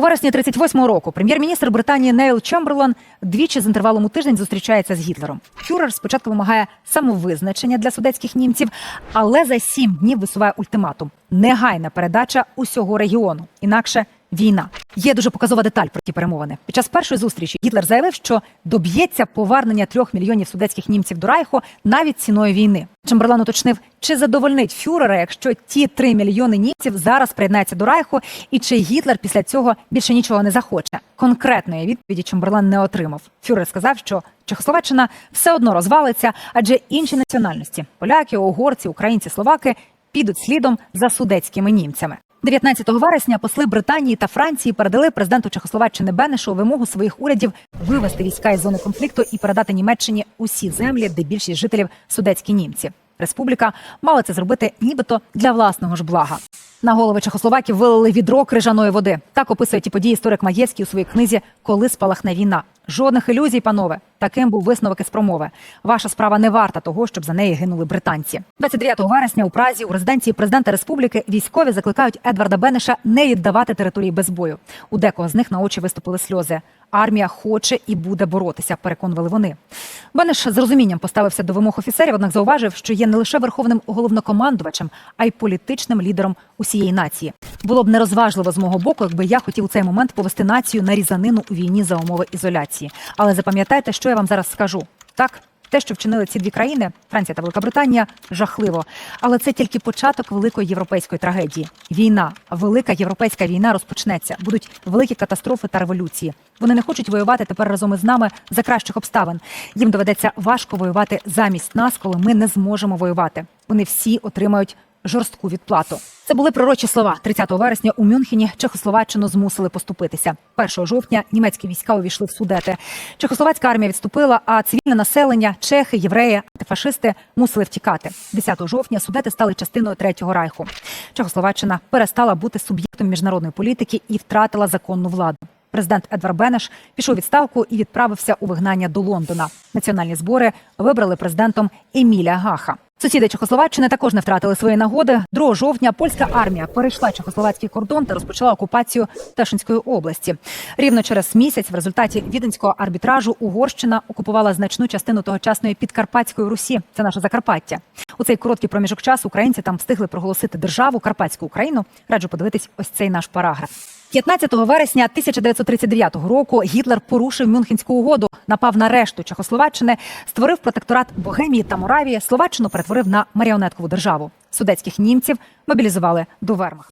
У вересні 38-го року прем'єр-міністр Британії Нейл Чемберлен двічі з інтервалом у тиждень зустрічається з Гітлером. Фюрер спочатку вимагає самовизначення для судецьких німців, але за сім днів висуває ультиматум: негайна передача усього регіону, інакше війна. Є дуже показова деталь про ті перемовини. Під час першої зустрічі Гітлер заявив, що доб'ється повернення трьох мільйонів судетських німців до Райху навіть ціною війни. Чемберлен уточнив, чи задовольнить фюрера, якщо ті три мільйони німців зараз приєднаються до Райху, і чи Гітлер після цього більше нічого не захоче. Конкретної відповіді Чемберлен не отримав. Фюрер сказав, що Чехословаччина все одно розвалиться, адже інші національності поляки, угорці, українці, словаки підуть слідом за судетськими німцями. 19 вересня посли Британії та Франції передали президенту Чехословаччини Бенешу вимогу своїх урядів вивести війська із зони конфлікту і передати Німеччині усі землі, де більшість жителів судецькі німці. Республіка мала це зробити нібито для власного ж блага. На голови Чехословаків вилили відро крижаної води. Так описує ті події історик Маєцький у своїй книзі Коли спалахне війна. Жодних ілюзій, панове. Таким був висновок із промови. Ваша справа не варта того, щоб за неї гинули британці. 29 вересня у Празі у резиденції президента республіки військові закликають Едварда Бенеша не віддавати території без бою. У декого з них на очі виступили сльози. Армія хоче і буде боротися, переконували вони. Бенеш з розумінням поставився до вимог офіцерів, однак зауважив, що є не лише верховним головнокомандувачем, а й політичним лідером усієї нації. Було б нерозважливо з мого боку, якби я хотів у цей момент повести націю на різанину у війні за умови ізоляції. Але запам'ятайте, що я вам зараз скажу. Так, те, що вчинили ці дві країни, Франція та Велика Британія, жахливо. Але це тільки початок великої європейської трагедії. Війна, велика європейська війна розпочнеться. Будуть великі катастрофи та революції. Вони не хочуть воювати тепер разом із нами за кращих обставин. Їм доведеться важко воювати замість нас, коли ми не зможемо воювати. Вони всі отримають жорстку відплату. Це були пророчі слова. 30 вересня у Мюнхені Чехословаччину змусили поступитися. 1 жовтня німецькі війська увійшли в судети. Чехословацька армія відступила, а цивільне населення, чехи, євреї, антифашисти мусили втікати. 10 жовтня судети стали частиною третього райху. Чехословаччина перестала бути суб'єктом міжнародної політики і втратила законну владу. Президент Едвар Бенеш пішов відставку і відправився у вигнання до Лондона. Національні збори вибрали президентом Еміля Гаха. Сусіди Чехословаччини також не втратили свої нагоди. 2 жовтня польська армія перейшла чехословацький кордон та розпочала окупацію Тешинської області. Рівно через місяць, в результаті віденського арбітражу, Угорщина окупувала значну частину тогочасної підкарпатської Русі. Це наше Закарпаття. У цей короткий проміжок часу українці там встигли проголосити державу Карпатську Україну. Раджу подивитись ось цей наш параграф. 15 вересня 1939 року Гітлер порушив Мюнхенську угоду, напав на решту Чехословаччини, створив протекторат Богемії та Моравії. Словаччину перетворив на маріонеткову державу. Судецьких німців мобілізували до вермахту.